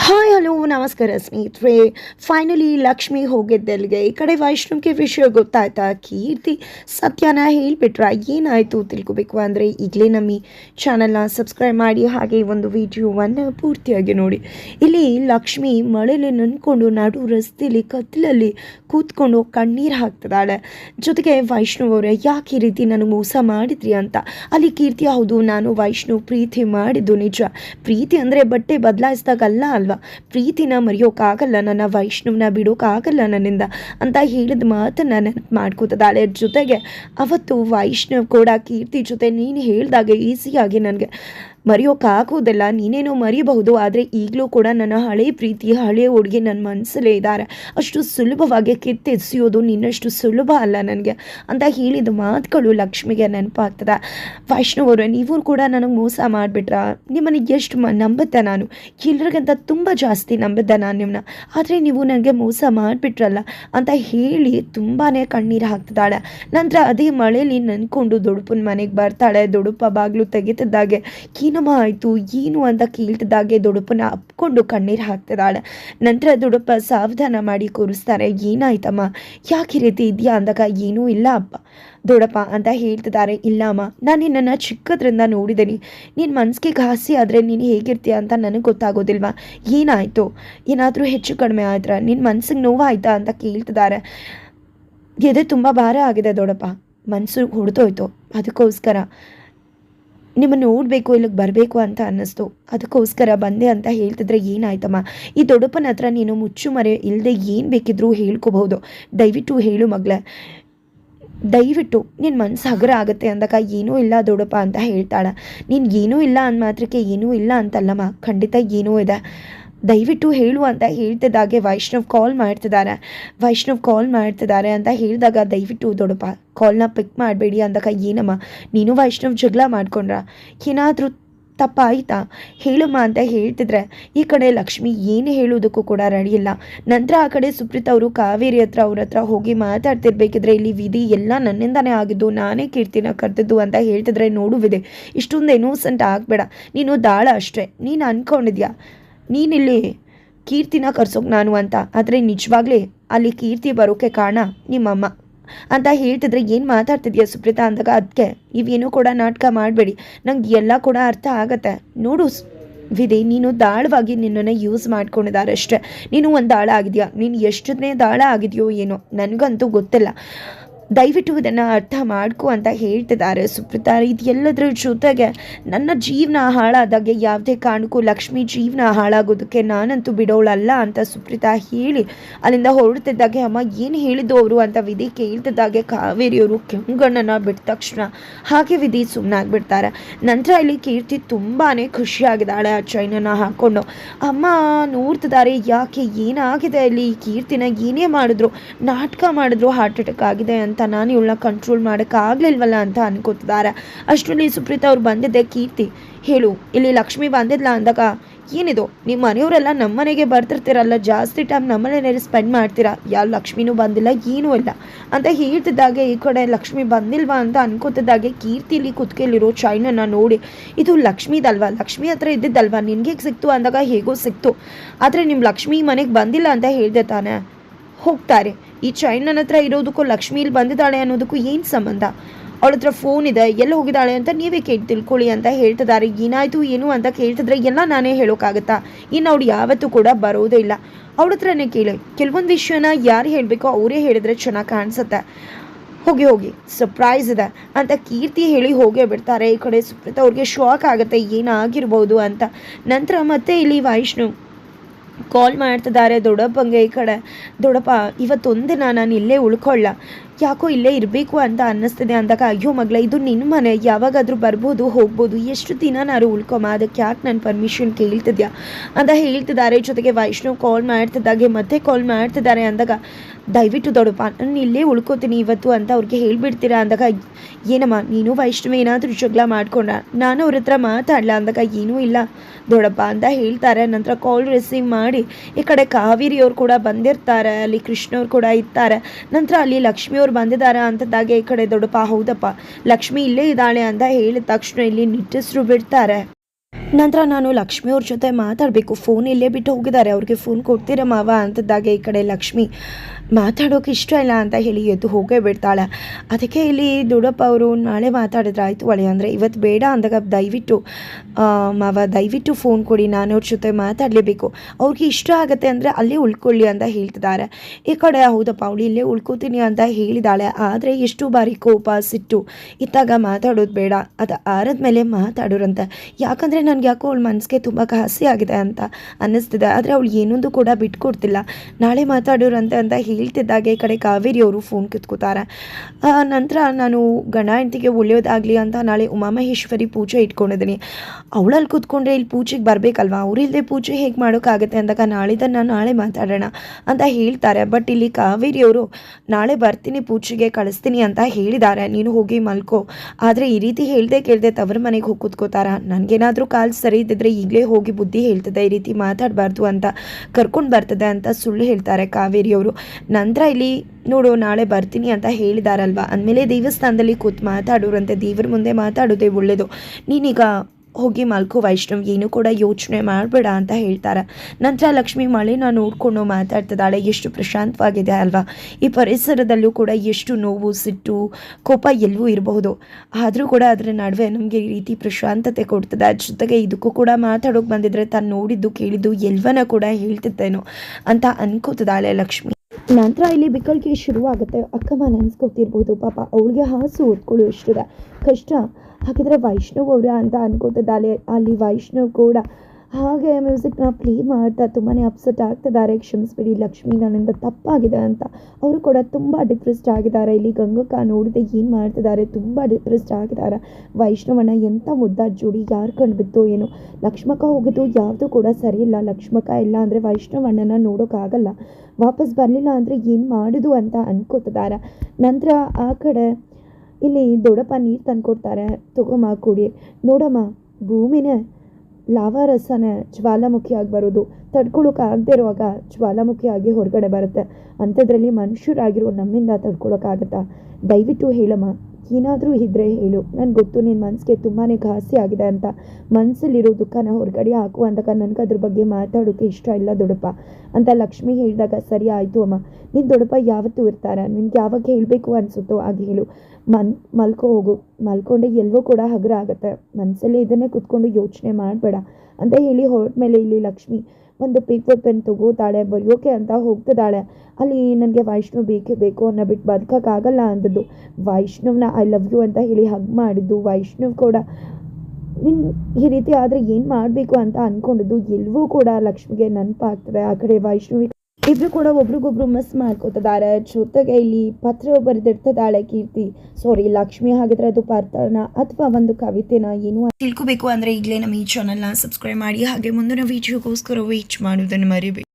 Hi, hello, ನಮಸ್ಕಾರ ಸ್ನೇಹಿತರೆ. Finally Lakshmi ಹೋಗಿದ್ದಲ್ಲಿಗೆ. ಈ ಕಡೆ ವೈಷ್ಣವ್ಗೆ ವಿಷಯ ಗೊತ್ತಾಯ್ತಾ? ಕೀರ್ತಿ, ಸತ್ಯನ ಹೇಳಿಬಿಟ್ರ? ಏನಾಯಿತು ತಿಳ್ಕೊಬೇಕು ಅಂದರೆ ಈಗಲೇ ನಮ್ಮ ಈ ಚಾನಲ್ನ ಸಬ್ಸ್ಕ್ರೈಬ್ ಮಾಡಿ, ಹಾಗೆ ಒಂದು ವಿಡಿಯೋವನ್ನು ಪೂರ್ತಿಯಾಗಿ ನೋಡಿ. ಇಲ್ಲಿ ಲಕ್ಷ್ಮಿ ಮಳೆಯಲ್ಲಿ ನೆನ್ಕೊಂಡು ನಡು ರಸ್ತೆಯಲ್ಲಿ ಕತ್ತಲಲ್ಲಿ ಕೂತ್ಕೊಂಡು ಕಣ್ಣೀರು ಹಾಕ್ತಿದ್ದಾಳೆ. ಜೊತೆಗೆ ವೈಷ್ಣವ್ ಅವರೇ, ಯಾಕೆ ರೀತಿ ನನಗೆ ಮೋಸ ಮಾಡಿದ್ರಿ ಅಂತ? ಅಲ್ಲಿ ಕೀರ್ತಿ, ಹೌದು, ನಾನು ವೈಷ್ಣವ್ ಪ್ರೀತಿ ಮಾಡಿದ್ದು ನಿಜ. ಪ್ರೀತಿ ಅಂದರೆ ಬಟ್ಟೆ ಬದಲಾಯಿಸಿದಾಗಲ್ಲ ಅಲ್ವಾ? ಪ್ರೀತಿನ ಮರೆಯೋಕ್ಕಾಗಲ್ಲ ನನ್ನ ವೈಷ್ಣವನ್ನ ಬಿಡೋಕ್ಕಾಗಲ್ಲ ನನ್ನಿಂದ ಅಂತ ಹೇಳಿದ ಮಾತನ್ನು ನೆನಪು ಮಾಡ್ಕೋತದಾಳೆ. ಜೊತೆಗೆ ಅವತ್ತು ವೈಷ್ಣವ್ ಕೂಡ ಕೀರ್ತಿ ಜೊತೆ ನೀನು ಹೇಳಿದಾಗ ಈಸಿಯಾಗಿ ನನಗೆ ಮರೆಯೋಕ್ಕಾಗೋದಿಲ್ಲ ನೀನೇನೋ ಮರಿಬಹುದು ಆದರೆ ಈಗಲೂ ಕೂಡ ನನ್ನ ಹಳೆ ಪ್ರೀತಿ, ಹಳೆ ಹುಡುಗಿ ನನ್ನ ಮನಸ್ಸಲ್ಲೇ ಇದ್ದಾರೆ ಅಷ್ಟು ಸುಲಭವಾಗಿ ಕಿತ್ತೆಸೆಯೋದು ನಿನ್ನಷ್ಟು ಸುಲಭ ಅಲ್ಲ ನನಗೆ. ಅಂತ ಹೇಳಿದ ಮಾತುಗಳು ಲಕ್ಷ್ಮಿಗೆ ನೆನಪಾಗ್ತದೆ. ವೈಷ್ಣವರು, ನೀವು ಕೂಡ ನನಗೆ ಮೋಸ ಮಾಡಿಬಿಟ್ರ? ನಿಮ್ಮನ್ನು ಎಷ್ಟು ಮ ನಂಬುತ್ತೆ ನಾನು. ಎಲ್ಲರಿಗಿಂತ ತುಂಬ ಜಾಸ್ತಿ ನಂಬಿದ್ದೆ ನಾನು ನಿಮ್ಮನ್ನ ಆದರೆ ನೀವು ನನಗೆ ಮೋಸ ಮಾಡಿಬಿಟ್ರಲ್ಲ ಅಂತ ಹೇಳಿ ತುಂಬಾ ಕಣ್ಣೀರು ಹಾಕ್ತಿದ್ದಾಳೆ. ನಂತರ ಅದೇ ಮಳೆಯಲ್ಲಿ ನನ್ಕೊಂಡು ದೊಡುಪನ ಮನೆಗೆ ಬರ್ತಾಳೆ. ದೊಡುಪ ಬಾಗಿಲು ತೆಗಿತಿದ್ದಾಗೆ. ಏನಮ್ಮ ಆಯಿತು ಏನು ಅಂತ ಕೇಳ್ತಿದ್ದಾಗೆ ದುಡುಪನ ಅಪ್ಕೊಂಡು ಕಣ್ಣೀರು ಹಾಕ್ತಿದ್ದಾಳೆ. ನಂತರ ದುಡುಪ ಸಾವಧಾನ ಮಾಡಿ ಕೂರಿಸ್ತಾರೆ. ಏನಾಯ್ತಮ್ಮ? ಯಾಕೆ ರೀತಿ ಇದೆಯಾ ಅಂದಾಗ ಏನೂ ಇಲ್ಲ ಅಪ್ಪ. ದೊಡಪ್ಪ ಅಂತ ಹೇಳ್ತಿದ್ದಾರೆ. ಇಲ್ಲಮ್ಮ, ನಾನು ನಿನ್ನನ್ನು ಚಿಕ್ಕದ್ರಿಂದ ನೋಡಿದ್ದೀನಿ ನಿನ್ನ ಮನಸ್ಸಿಗೆ ಘಾಸಿ ಆದರೆ ನೀನು ಹೇಗಿರ್ತೀಯ ಅಂತ ನನಗೆ ಗೊತ್ತಾಗೋದಿಲ್ವಾ? ಏನಾಯಿತು? ಏನಾದರೂ ಹೆಚ್ಚು ಕಡಿಮೆ ಆದ್ರೆ? ನಿನ್ನ ಮನ್ಸಿಗೆ ನೋವಾಯ್ತಾ ಅಂತ ಕೇಳ್ತಿದ್ದಾರೆ. ಎದೆ ತುಂಬ ಭಾರ ಆಗಿದೆ ದೊಡಪ್ಪ ಮನಸ್ಸು ಹೊಡೆದೋಯ್ತು ಅದಕ್ಕೋಸ್ಕರ. ನಿಮ್ಮನ್ನು ನೋಡಬೇಕು, ಇಲ್ಲಿಗೆ ಬರಬೇಕು ಅಂತ ಅನ್ನಿಸ್ತು. ಅದಕ್ಕೋಸ್ಕರ ಬಂದೆ ಅಂತ ಹೇಳ್ತಿದ್ರೆ ಏನಾಯ್ತಮ್ಮ? ಈ ದೊಡ್ಡಪ್ಪನ ಹತ್ರ ನೀನು ಮುಚ್ಚು ಮರೆ ಇಲ್ಲದೆ ಏನು ಬೇಕಿದ್ರೂ ಹೇಳ್ಕೋಬಹುದು. ದಯವಿಟ್ಟು ಹೇಳು ಮಗಳೇ. ದಯವಿಟ್ಟು ನಿನ್ನ ಮನಸ್ಸು ಹಗುರ ಆಗುತ್ತೆ ಅಂದಾಗ ಏನೂ ಇಲ್ಲ ದೊಡ್ಡಪ್ಪ ಅಂತ ಹೇಳ್ತಾಳೆ. ನೀನು ಏನೂ ಇಲ್ಲ ಅಂದ ಮಾತ್ರಕ್ಕೆ ಏನೂ ಇಲ್ಲ ಅಂತಲ್ಲಮ್ಮ. ಖಂಡಿತ ಏನೂ ಇದೆ. ದಯವಿಟ್ಟು ಹೇಳು ಅಂತ ಹೇಳ್ತಿದ್ದಾಗೆ ವೈಷ್ಣವ್ ಕಾಲ್ ಮಾಡ್ತಿದ್ದಾರೆ ವೈಷ್ಣವ್ ಕಾಲ್ ಮಾಡ್ತಿದ್ದಾರೆ ಅಂತ ಹೇಳಿದಾಗ ದಯವಿಟ್ಟು ದೊಡ್ಡಪ್ಪ ಕಾಲ್ನ ಪಿಕ್ ಮಾಡಬೇಡಿ ಅಂದಾಗ ಏನಮ್ಮ, ನೀನು ವೈಷ್ಣವ್ ಜಗಳ ಮಾಡ್ಕೊಂಡ್ರ? ಏನಾದರೂ ತಪ್ಪಾಯಿತಾ? ಹೇಳಮ್ಮ ಅಂತ ಹೇಳ್ತಿದ್ರೆ, ಈ ಕಡೆ ಲಕ್ಷ್ಮಿ ಏನು ಹೇಳೋದಕ್ಕೂ ಕೂಡ ರೆಡಿ ಇಲ್ಲ. ನಂತರ ಆ ಕಡೆ ಸುಪ್ರೀತ್ ಅವರು ಕಾವೇರಿ ಹತ್ರ, ಅವ್ರ ಹತ್ರ ಹೋಗಿ ಮಾತಾಡ್ತಿರ್ಬೇಕಿದ್ರೆ ಇಲ್ಲಿ ವಿಧಿ ಎಲ್ಲ ನನ್ನಿಂದಾನೇ ಆಗಿದ್ದು, ನಾನೇ ಕೀರ್ತಿನ ಕರೆದಿದ್ದು ಅಂತ ಹೇಳ್ತಿದ್ರೆ ನೋಡು ವಿಧಿ, ಇಷ್ಟೊಂದು ಇನ್ನೋಸೆಂಟ್ ಆಗಬೇಡ. ನೀನು ದಾಳ ಅಷ್ಟೇ. ನೀನು ಅಂದ್ಕೊಂಡಿದ್ಯಾ ನೀನಿಲ್ಲಿ ಕೀರ್ತಿನ ಕರ್ಸೋಕೆ ನಾನು ಅಂತ, ಆದರೆ ನಿಜವಾಗ್ಲೇ ಅಲ್ಲಿ ಕೀರ್ತಿ ಬರೋಕ್ಕೆ ಕಾರಣ ನಿಮ್ಮಮ್ಮ. ಅಂತ ಹೇಳ್ತಿದ್ರೆ ಏನು ಮಾತಾಡ್ತಿದ್ಯಾ ಸುಪ್ರೀತಾ ಅಂದಾಗ ಅದಕ್ಕೆ ನೀವೇನೂ ಕೂಡ ನಾಟಕ ಮಾಡಬೇಡಿ, ನಂಗೆ ಎಲ್ಲ ಕೂಡ ಅರ್ಥ ಆಗತ್ತೆ. ನೋಡು ವಿಧಿ, ನೀನು ದಾಳವಾಗಿ ನಿನ್ನನ್ನು ಯೂಸ್ ಮಾಡ್ಕೊಂಡಿದ್ದಾರೆ ಅಷ್ಟೇ ನೀನು ಒಂದು ದಾಳ ಆಗಿದೆಯಾ? ನೀನು ಎಷ್ಟನೇ ದಾಳ ಆಗಿದೆಯೋ ಏನೋ? ನನಗಂತೂ ಗೊತ್ತಿಲ್ಲ. ದಯವಿಟ್ಟು ಇದನ್ನು ಅರ್ಥ ಮಾಡ್ಕೊ ಅಂತ ಹೇಳ್ತಿದ್ದಾರೆ. ಸುಪ್ರೀತಾ ಇದು ಜೊತೆಗೆ ನನ್ನ ಜೀವನ ಹಾಳಾದಾಗೆ ಯಾವುದೇ ಕಾರಣಕ್ಕೂ ಲಕ್ಷ್ಮಿ ಜೀವನ ಹಾಳಾಗೋದಕ್ಕೆ ನಾನಂತೂ ಬಿಡೋಳಲ್ಲ ಅಂತ ಸುಪ್ರೀತಾ ಹೇಳಿ, ಅಲ್ಲಿಂದ ಹೊರಡ್ತಿದ್ದಾಗೆ, ಅಮ್ಮ, ಏನು ಹೇಳಿದ್ದು ಅವರು? ಅಂತ ವಿಧಿ ಕೇಳ್ತಿದ್ದಾಗೆ ಕಾವೇರಿಯವರು ಕೆಂಗಣ್ಣನ ಬಿಟ್ಟ ತಕ್ಷಣ. ಹಾಗೆ ವಿಧಿ ಸುಮ್ಮನಾಗ್ಬಿಡ್ತಾರೆ ನಂತರ ಇಲ್ಲಿ ಕೀರ್ತಿ ತುಂಬಾ ಖುಷಿಯಾಗಿದ್ದಾಳೆ ಆ ಚೈನನ್ನ ಹಾಕ್ಕೊಂಡು ಅಮ್ಮ ನೋಡ್ತಿದ್ದಾರೆ ಯಾಕೆ ಏನಾಗಿದೆ ಅಲ್ಲಿ? ಕೀರ್ತಿನ, ಏನೇ ಮಾಡಿದ್ರು, ನಾಟಕ ಮಾಡಿದ್ರು, ಹಾರ್ಟ್ ಅಟ್ಯಾಕ್ ಆಗಿದೆ ಅಂತ ನಾನು ಇವಳನ್ನ ಕಂಟ್ರೋಲ್ ಮಾಡೋಕ್ಕಾಗಲಿಲ್ವಲ್ಲ ಅಂತ ಅನ್ಕೋತಿದ್ದಾರೆ. ಅಷ್ಟರಲ್ಲಿ ಸುಪ್ರೀತಾ ಅವ್ರು ಬಂದಿದ್ದೆ ಕೀರ್ತಿ. ಹೇಳು, ಇಲ್ಲಿ ಲಕ್ಷ್ಮಿ ಬಂದಿದ್ಲ ಅಂದಾಗ, ಏನಿದು, ನಿಮ್ಮ ಮನೆಯವರೆಲ್ಲ ನಮ್ಮ ಮನೆಗೆ ಬರ್ತಿರ್ತೀರಲ್ಲ, ಜಾಸ್ತಿ ಟೈಮ್ ನಮ್ಮನೇಲಿ ಸ್ಪೆಂಡ್ ಮಾಡ್ತೀರಾ? ಯಾವ ಲಕ್ಷ್ಮಿನೂ ಬಂದಿಲ್ಲ, ಏನೂ ಇಲ್ಲ ಅಂತ ಹೇಳ್ತಿದ್ದಾಗೆ ಈ ಕಡೆ ಲಕ್ಷ್ಮಿ ಬಂದಿಲ್ವಾ ಅಂತ ಅನ್ಕೋತಿದ್ದಾಗೆ ಇಲ್ಲಿ ಕುತ್ಕೆಲಿರೋ ಚೈನನ್ನ ನೋಡಿ, ಇದು ಲಕ್ಷ್ಮಿದಲ್ವಾ? ಲಕ್ಷ್ಮಿ ಹತ್ರ ಇದ್ದಿದ್ದಲ್ವಾ? ನಿನ್ಗೆ ಸಿಕ್ತು ಅಂದಾಗ ಹೇಗೋ ಸಿಕ್ತು. ಆದರೆ ನಿಮ್ಮ ಲಕ್ಷ್ಮಿ ಮನೆಗೆ ಬಂದಿಲ್ಲ ಅಂತ ಹೇಳಿದೆ ತಾನೆ. ಹೋಗ್ತಾರೆ. ಈ ಚೈನ್ ನನ್ನ ಹತ್ರ ಇರೋದಕ್ಕೂ ಲಕ್ಷ್ಮಿ ಇಲ್ಲಿ ಬಂದಿದ್ದಾಳೆ ಅನ್ನೋದಕ್ಕೂ ಏನು ಸಂಬಂಧ? ಅವಳ ಹತ್ರ ಫೋನ್ ಇದೆ, ಎಲ್ಲಿ ಹೋಗಿದ್ದಾಳೆ ಅಂತ ನೀವೇ ಕೇಳಿ, ತಿಳ್ಕೊಳ್ಳಿ ಅಂತ ಹೇಳ್ತಿದ್ದಾರೆ. ಏನಾಯ್ತು, ಏನು ಅಂತ ಕೇಳ್ತಿದ್ರೆ ಎಲ್ಲ ನಾನೇ ಹೇಳೋಕ್ಕಾಗತ್ತಾ? ಇನ್ನು ಅವ್ಳು ಯಾವತ್ತೂ ಕೂಡ ಬರೋದೇ ಇಲ್ಲ. ಅವಳ ಹತ್ರನೇ ಕೇಳಿ. ಕೆಲವೊಂದು ವಿಷಯನ ಯಾರು ಹೇಳಬೇಕೋ ಅವರೇ ಹೇಳಿದ್ರೆ ಚೆನ್ನಾಗಿ ಕಾಣಿಸುತ್ತೆ. ಹೋಗಿ ಹೋಗಿ. ಸರ್ಪ್ರೈಸ್ ಇದೆ. ಅಂತ ಕೀರ್ತಿ ಹೇಳಿ ಹೋಗೇ ಬಿಡ್ತಾರೆ. ಈ ಕಡೆ ಸುಪ್ರೀತ ಅವ್ರಿಗೆ ಶಾಕ್ ಆಗುತ್ತೆ. ಏನಾಗಿರ್ಬೋದು ಅಂತ. ನಂತರ ಮತ್ತೆ ಇಲ್ಲಿ ವೈಷ್ಣು. ಕಾಲ್ ಮಾಡ್ತಿದ್ದಾರೆ ದೊಡ್ಡಪ್ಪಂಗೆ ಈ ಕಡೆ. ದೊಡ್ಡಪ್ಪ, ಇವತ್ತೊಂದಿನ ನಾನು ಇಲ್ಲೇ ಉಳ್ಕೊಳ್ಳ. ಯಾಕೋ ಇಲ್ಲೇ ಇರಬೇಕು ಅಂತ ಅನ್ನಿಸ್ತಿದೆ ಅಂದಾಗ, ಅಯ್ಯೋ ಮಗಳ, ಇದು ನಿನ್ನ ಮನೆ. ಯಾವಾಗಾದರೂ ಬರ್ಬೋದು, ಹೋಗ್ಬೋದು. ಎಷ್ಟು ದಿನ ನಾನು ಉಳ್ಕೊಮ್ಮ ಅದಕ್ಕೆ ಯಾಕೆ ನಾನು ಪರ್ಮಿಷನ್ ಕೇಳ್ತಿದ್ಯಾ? ಅಂತ ಹೇಳ್ತಿದ್ದಾರೆ ಜೊತೆಗೆ ವೈಷ್ಣವ್ ಕಾಲ್ ಮಾಡ್ತಿದ್ದಾಗೆ, ಮತ್ತೆ ಕಾಲ್ ಮಾಡ್ತಿದ್ದಾರೆ ಅಂದಾಗ ದಯವಿಟ್ಟು ದೊಡ್ಡಪ್ಪ ನಾನು ಇಲ್ಲೇ ಉಳ್ಕೋತೀನಿ ಇವತ್ತು ಅಂತ ಅವ್ರಿಗೆ ಹೇಳಿಬಿಡ್ತೀರಾ ಅಂದಾಗ, ಏನಮ್ಮ, ನೀನು ವೈಷ್ಣವ ಏನಾದರೂ ಜಗಳ ಮಾಡ್ಕೊಂಡ? ನಾನು ಅವ್ರ ಹತ್ರ ಮಾತಾಡಲ ಅಂದಾಗ ಏನೂ ಇಲ್ಲ. ದೊಡ್ಡಪ್ಪ ಅಂತ ಹೇಳ್ತಾರೆ. ನಂತರ ಕಾಲ್ ರಿಸೀವ್ ಮಾಡಿ, ಈ ಕಡೆ ಕಾವೇರಿಯವ್ರು ಕೂಡ ಬಂದಿರ್ತಾರೆ. ಅಲ್ಲಿ ಕೃಷ್ಣವ್ರು ಕೂಡ ಇರ್ತಾರೆ. ನಂತರ ಅಲ್ಲಿ ಲಕ್ಷ್ಮಿಯವ್ರು ಬಂದಿದ್ದಾರೆ ಅಂತದಾಗೆ ಈ ಕಡೆ ದೊಡ್ಡಪ್ಪ, ಹೌದಪ್ಪ, ಲಕ್ಷ್ಮಿ ಇಲ್ಲೇ ಇದ್ದಾಳೆ ಅಂತ ಹೇಳಿದ ತಕ್ಷಣ ಇಲ್ಲಿ ನಿಟ್ಟಿಸ್ರು ಬಿಡ್ತಾರೆ. ನಂತರ ನಾನು ಲಕ್ಷ್ಮಿ ಅವ್ರ ಜೊತೆ ಮಾತಾಡಬೇಕು. ಫೋನ್ ಇಲ್ಲೇ ಬಿಟ್ಟು ಹೋಗಿದ್ದಾರೆ. ಅವ್ರಿಗೆ ಫೋನ್ ಕೊಡ್ತೀರಾ ಮಾವ ಅಂತದ್ದಾಗೆ ಈ ಕಡೆ ಲಕ್ಷ್ಮಿ ಮಾತಾಡೋಕೆ ಇಷ್ಟ ಇಲ್ಲ ಅಂತ ಹೇಳಿ ಎದ್ದು ಹೋಗೇ ಬಿಡ್ತಾಳೆ. ಅದಕ್ಕೆ ಇಲ್ಲಿ ದುಡಪ್ಪ ಅವರು ನಾಳೆ ಮಾತಾಡಿದ್ರೆ ಆಯಿತು ಒಳ್ಳೆ. ಅಂದರೆ ಇವತ್ತು ಬೇಡ ಅಂದಾಗ ದಯವಿಟ್ಟು ಮಾವ ದಯವಿಟ್ಟು ಫೋನ್ ಕೊಡಿ. ನಾನು ಅವ್ರ ಜೊತೆ ಮಾತಾಡಲೇಬೇಕು. ಅವ್ರಿಗೆ ಇಷ್ಟ ಆಗುತ್ತೆ ಅಂದರೆ ಅಲ್ಲೇ ಉಳ್ಕೊಳ್ಳಿ ಅಂತ ಹೇಳ್ತಿದ್ದಾರೆ. ಈ ಕಡೆ ಹೌದಪ್ಪ, ಅವಳು ಇಲ್ಲೇ ಉಳ್ಕೋತೀನಿ ಅಂತ ಹೇಳಿದಾಳೆ. ಆದರೆ ಎಷ್ಟು ಬಾರಿ ಕೋಪ, ಸಿಟ್ಟು ಇತ್ತಾಗ ಮಾತಾಡೋದು ಬೇಡ. ಅದು ಆರದ್ಮೇಲೆ ಮಾತಾಡೋರಂತೆ. ಯಾಕಂದರೆ ನನಗೆ ಯಾಕೋ ಅವಳ ಮನಸ್ಸಿಗೆ ತುಂಬ ಘಾಸಿ ಆಗಿದೆ ಅಂತ ಅನ್ನಿಸ್ತಿದೆ. ಆದರೆ ಅವಳು ಏನೊಂದು ಕೂಡ ಬಿಟ್ಕೊಡ್ತಿಲ್ಲ. ನಾಳೆ ಮಾತಾಡೋರಂತೆ ಅಂತ ಹೇಳ್ತಿದ್ದಾಗ ಈ ಕಡೆ ಕಾವೇರಿ ಅವರು ಫೋನ್ ಕಿತ್ಕೋತಾರೆ. ನಂತರ ನಾನು ಗಂಡ ಹೆಂಡತಿಗೆ ಒಳ್ಳೆಯದಾಗಲಿ ಅಂತ ನಾಳೆ ಉಮಾಮಹೇಶ್ವರಿ ಪೂಜೆ ಇಟ್ಕೊಂಡಿದ್ದೀನಿ. ಅವಳಲ್ಲಿ ಕೂತ್ಕೊಂಡ್ರೆ ಇಲ್ಲಿ ಪೂಜೆಗೆ ಬರಬೇಕಲ್ವಾ? ಅವರಿಲ್ಲದೆ ಪೂಜೆ ಹೇಗೆ ಮಾಡೋಕ್ಕಾಗುತ್ತೆ ಅಂದಾಗ ನಾಳಿದ್ದನ್ನು ನಾಳೆ ಮಾತಾಡೋಣ ಅಂತ ಹೇಳ್ತಾರೆ. ಬಟ್ ಇಲ್ಲಿ ಕಾವೇರಿಯವರು ನಾಳೆ ಬರ್ತೀನಿ ಪೂಜೆಗೆ, ಕಳಿಸ್ತೀನಿ ಅಂತ ಹೇಳಿದ್ದಾರೆ. ನೀನು ಹೋಗಿ ಮಲ್ಕೋ. ಆದರೆ ಈ ರೀತಿ ಹೇಳ್ದೆ ಕೇಳದೆ ತವ್ರ ಮನೆಗೆ ಹೋಗಿ ಕೂತ್ಕೋತಾರ? ನನಗೇನಾದರೂ ಕಾಲು ಸರಿ ಇದ್ದಿದ್ರೆ ಈಗಲೇ ಹೋಗಿ ಬುದ್ಧಿ ಹೇಳ್ತದೆ, ಈ ರೀತಿ ಮಾತಾಡಬಾರ್ದು ಅಂತ ಕರ್ಕೊಂಡು ಬರ್ತದೆ ಅಂತ ಸುಳ್ಳು ಹೇಳ್ತಾರೆ ಕಾವೇರಿಯವರು ನಂತರ ಇಲ್ಲಿ ನೋಡು, ನಾಳೆ ಬರ್ತೀನಿ ಅಂತ ಹೇಳಿದಾರಲ್ವಾ? ಅಂದಮೇಲೆ ದೇವಸ್ಥಾನದಲ್ಲಿ ಕೂತ್ ಮಾತಾಡೋರಂತೆ ದೇವ್ರ ಮುಂದೆ ಮಾತಾಡೋದೇ ಒಳ್ಳೆಯದು ನೀನೀಗ ಹೋಗಿ ಮಲ್ಕು ವೈಷ್ಣವ್, ಏನು ಕೂಡ ಯೋಚನೆ ಮಾಡಬೇಡ ಅಂತ ಹೇಳ್ತಾರೆ. ನಂತರ ಲಕ್ಷ್ಮಿ ಮಳೆನ ನೋಡಿಕೊಂಡು ಮಾತಾಡ್ತಿದ್ದಾಳೆ. ಎಷ್ಟು ಪ್ರಶಾಂತವಾಗಿದೆ ಅಲ್ವಾ? ಈ ಪರಿಸರದಲ್ಲೂ ಕೂಡ ಎಷ್ಟು ನೋವು, ಸಿಟ್ಟು, ಕೋಪ ಎಲ್ಲವೂ ಇರಬಹುದು. ಆದರೂ ಕೂಡ ಅದರ ನಡುವೆ ನಮಗೆ ಈ ರೀತಿ ಪ್ರಶಾಂತತೆ ಕೊಡ್ತದೆ. ಜೊತೆಗೆ ಇದಕ್ಕೂ ಕೂಡ ಮಾತಾಡೋಕೆ ಬಂದಿದ್ರೆ ತಾನು ನೋಡಿದ್ದು, ಕೇಳಿದ್ದು ಎಲ್ಲವನ್ನ ಕೂಡ ಹೇಳ್ತಿದ್ದೇನೋ ಅಂತ ಅನ್ಕೋತಿದ್ದಾಳೆ ಲಕ್ಷ್ಮಿ. ನಂತರ ಇಲ್ಲಿ ಬಿಕ್ಕಳಿಗೆ ಶುರುವಾಗುತ್ತೆ. ಅಕ್ಕಮ್ಮ ನೆನೆಸ್ಕೊತಿರ್ಬೋದು, ಪಾಪ ಅವಳಿಗೆ ಹಾಸು ಓದ್ಕೊಳ್ಳೋ ಎಷ್ಟಿದೆ ಕಷ್ಟ. ಹಾಗಿದ್ರೆ ವೈಷ್ಣವ್ ಅವರ ಅಂತ ಅನ್ಕೋತಿದ್ದಾಳೆ ಅಲ್ಲಿ ವೈಷ್ಣವ್ ಕೂಡ ಹಾಗೆ ಮ್ಯೂಸಿಕ್ನ ಪ್ಲೇ ಮಾಡ್ತಾ ತುಂಬಾ ಅಪ್ಸೆಟ್ ಆಗ್ತಿದ್ದಾರೆ. ಕ್ಷಮಿಸ್ಬಿಡಿ, ಲಕ್ಷ್ಮಿ ನನ್ನಿಂದ ತಪ್ಪಾಗಿದೆ ಅಂತ. ಅವರು ಕೂಡ ತುಂಬ ಡಿಪ್ರೆಸ್ಡ್ ಆಗಿದ್ದಾರೆ. ಇಲ್ಲಿ ಗಂಗಕ್ಕ ನೋಡಿದೆ ಏನು ಮಾಡ್ತಿದ್ದಾರೆ? ತುಂಬ ಡಿಪ್ರೆಸ್ಡ್ ಆಗಿದ್ದಾರೆ. ವೈಷ್ಣವನ ಎಂಥ ಮುದ್ದ ಜೋಡಿ ಯಾರು ಕಂಡುಬಿತ್ತು ಏನು. ಲಕ್ಷ್ಮಕ್ಕ ಹೋಗಿದ್ದು ಯಾವುದು ಕೂಡ ಸರಿ ಇಲ್ಲ. ಲಕ್ಷ್ಮಕ್ಕ ಇಲ್ಲ ಅಂದರೆ ವೈಷ್ಣವಣ್ಣನ ನೋಡೋಕ್ಕಾಗಲ್ಲ ವಾಪಸ್ ಬರಲಿಲ್ಲ ಅಂದರೆ ಏನು ಮಾಡೋದು ಅಂತ ಅನ್ಕೋತಿದ್ದಾರೆ. ನಂತರ ಆ ಕಡೆ ಇಲ್ಲಿ ದೊಡ್ಡಪ್ಪ ನೀರು ತಂದ್ಕೊಡ್ತಾರೆ. ತಗೊಮ್ಮ ಕುಡಿ. ನೋಡಮ್ಮ, ಭೂಮಿನೇ ಜ್ವಾಲಾಮುಖಿ ಜ್ವಾಲಾಮುಖಿಯಾಗಿ ಬರೋದು ತಡ್ಕೊಳಕ್ಕಾಗದೇ ಇರುವಾಗ ಜ್ವಾಲಾಮುಖಿಯಾಗಿ ಹೊರಗಡೆ ಬರುತ್ತೆ. ಅಂಥದ್ರಲ್ಲಿ ಮನುಷ್ಯರಾಗಿರೋ ನಮ್ಮಿಂದ ತಡ್ಕೊಳಕ್ಕಾಗತ್ತಾ? ದಯವಿಟ್ಟು ಹೇಳಮ್ಮ ಏನಾದರೂ ಇದ್ದರೆ ಹೇಳು. ನನಗೆ ಗೊತ್ತು ನಿನ್ನ ಮನಸ್ಸಿಗೆ ತುಂಬಾ ಘಾಸಿ ಆಗಿದೆ ಅಂತ. ಮನಸ್ಸಲ್ಲಿರೋ ದುಃಖನ ಹೊರಗಡೆ ಹಾಕು ಅಂದಾಗ ನನಗೆ ಅದ್ರ ಬಗ್ಗೆ ಮಾತಾಡೋಕ್ಕೆ ಇಷ್ಟ ಇಲ್ಲ ದೊಡಪ್ಪ ಅಂತ ಲಕ್ಷ್ಮಿ ಹೇಳಿದಾಗ, ಸರಿ ಆಯಿತು ಅಮ್ಮ. ನೀನು ದೊಡಪ್ಪ ಯಾವತ್ತೂ ಇರ್ತಾರೆ? ನಿನಗೆ ಯಾವಾಗ ಹೇಳಬೇಕು ಅನಿಸುತ್ತೋ ಆಗ ಹೇಳು. ಮನ್, ಮಲ್ಕೋ, ಹೋಗು. ಮಲ್ಕೊಂಡೆ ಎಲ್ಲವೂ ಕೂಡ ಹಗುರ ಆಗುತ್ತೆ. ಮನಸ್ಸಲ್ಲಿ ಇದನ್ನೇ ಕುತ್ಕೊಂಡು ಯೋಚನೆ ಮಾಡಬೇಡ ಅಂತ ಹೇಳಿ ಹೊರಟ ಮೇಲೆ ಇಲ್ಲಿ ಲಕ್ಷ್ಮಿ ಒಂದು ಪೇಪರ್ ಪೆನ್ ತಗೋತಾಳೆ, ಬರೆಯೋಕೆ ಅಂತ ಹೋಗ್ತಿದ್ದಾಳೆ. ಅಲ್ಲಿ ನನಗೆ ವೈಷ್ಣವ್ ಬೇಕೇ ಬೇಕು ಅನ್ನೋ ಬಿಟ್ಟು ಬದುಕೋಕ್ಕಾಗಲ್ಲ ಅಂದದ್ದು. ವೈಷ್ಣವ್ನ ಐ ಲವ್ ಯು ಅಂತ ಹೇಳಿ ಹಗ್ ಮಾಡಿದ್ದು. ವೈಷ್ಣವ್ ಕೂಡ ನಿನ್ನ ಈ ರೀತಿ ಆದರೆ ಏನು ಮಾಡಬೇಕು ಅಂತ ಅಂದ್ಕೊಂಡಿದ್ದು ಎಲ್ಲವೂ ಕೂಡ ಲಕ್ಷ್ಮಿಗೆ ನೆನಪಾಗ್ತದೆ. ಆ ಕಡೆ ವೈಷ್ಣವಿ ಇಬ್ರು ಕೂಡ ಒಬ್ರಿಗೊಬ್ರು ಮಿಸ್ ಮಾಡ್ಕೋತಿದ್ದಾರೆ ಜೊತೆಗೆ ಇಲ್ಲಿ ಪತ್ರ ಬರೆದಿಡ್ತಿದ್ದಾಳೆ ಕೀರ್ತಿ. ಸಾರಿ ಲಕ್ಷ್ಮಿ ಹಾಗಿದ್ರೆ ಅದು ಪತ್ರನ ಅಥವಾ ಒಂದು ಕವಿತೆನ ಏನು ತಿಳ್ಕೊಬೇಕು ಅಂದ್ರೆ ಈಗಲೇ ನಮ್ಮ ಈ ಚಾನಲ್ನ ಸಬ್ಸ್ಕ್ರೈಬ್ ಮಾಡಿ. ಹಾಗೆ ಮುಂದಿನ ವಿಡಿಯೋಗೋಸ್ಕರ ವೀಚ್ ಮಾಡೋದನ್ನು ಮರಿಬೇಡಿ.